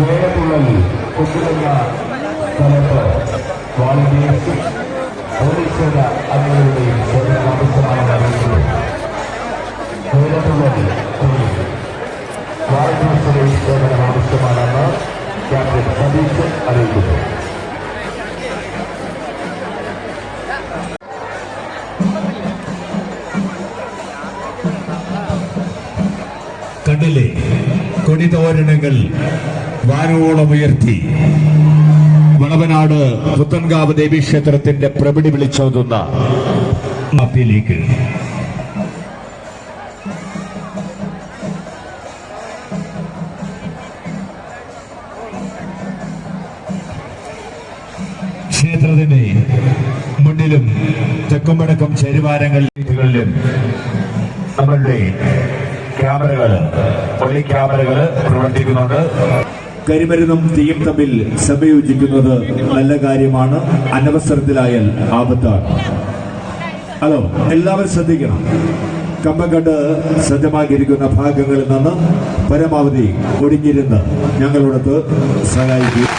ഒരുങ്ങുന്ന സ്ഥലത്ത് വോളണ്ടിയേഴ്സും പോലീസ് സേന അംഗങ്ങളുടെയും സേവനം ആവശ്യമാണെന്ന് അറിയിക്കുന്നു ദൂരത്തുള്ളവർ വാളണ്ടിയേഴ്സിന്റെയും സേവനം ആവശ്യമാണെന്ന് ക്യാപ്റ്റൻ സതീശൻ അറിയിക്കുന്നു. കണ്ടില്ലേ കൊടിതോരണങ്ങൾ വാനോളം ഉയർത്തി. വളവനാട് പുത്തൻകാവ് ദേവീക്ഷേത്രത്തിന്റെ പ്രബിടി വിളിച്ചോതുന്ന മത്തിയിലേക്ക് ക്ഷേത്രത്തിന്റെ മുന്നിലും തെക്കുംവടക്കം ചേരുവാരങ്ങളിലും നമ്മളുടെ ക്യാമറകൾ പൊളി ക്യാമറകൾ പ്രവർത്തിക്കുന്നുണ്ട്. കരിമരുന്നും തീയും തമ്മിൽ സംയോജിക്കുന്നത് നല്ല കാര്യമാണ്. അനവസരത്തിലായാൽ ആപത്താണ്. ഹലോ എല്ലാവരും ശ്രദ്ധിക്കണം. കമ്പക്കട്ട് സജ്ജമാക്കിയിരിക്കുന്ന ഭാഗങ്ങളിൽ നിന്ന് പരമാവധി ഒടിഞ്ഞിരുന്ന് ഞങ്ങളോടത്ത് സഹായിക്കും.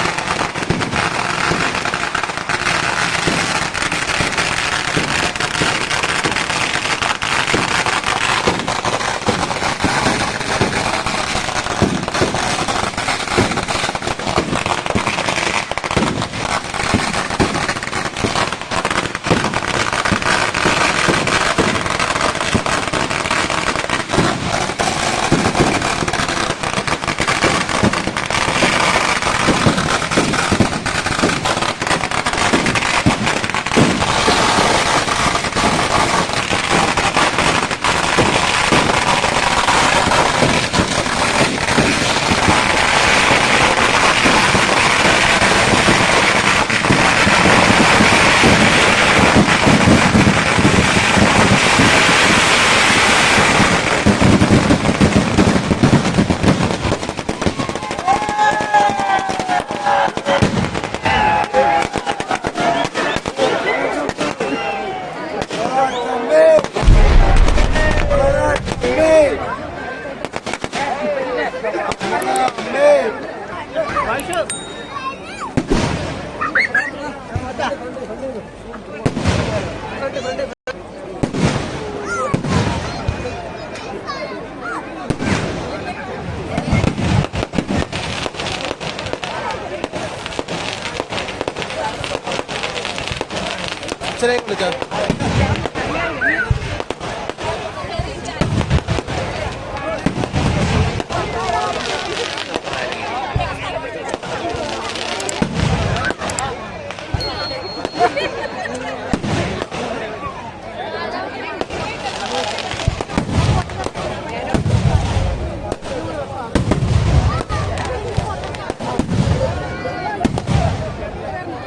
Today, we're going.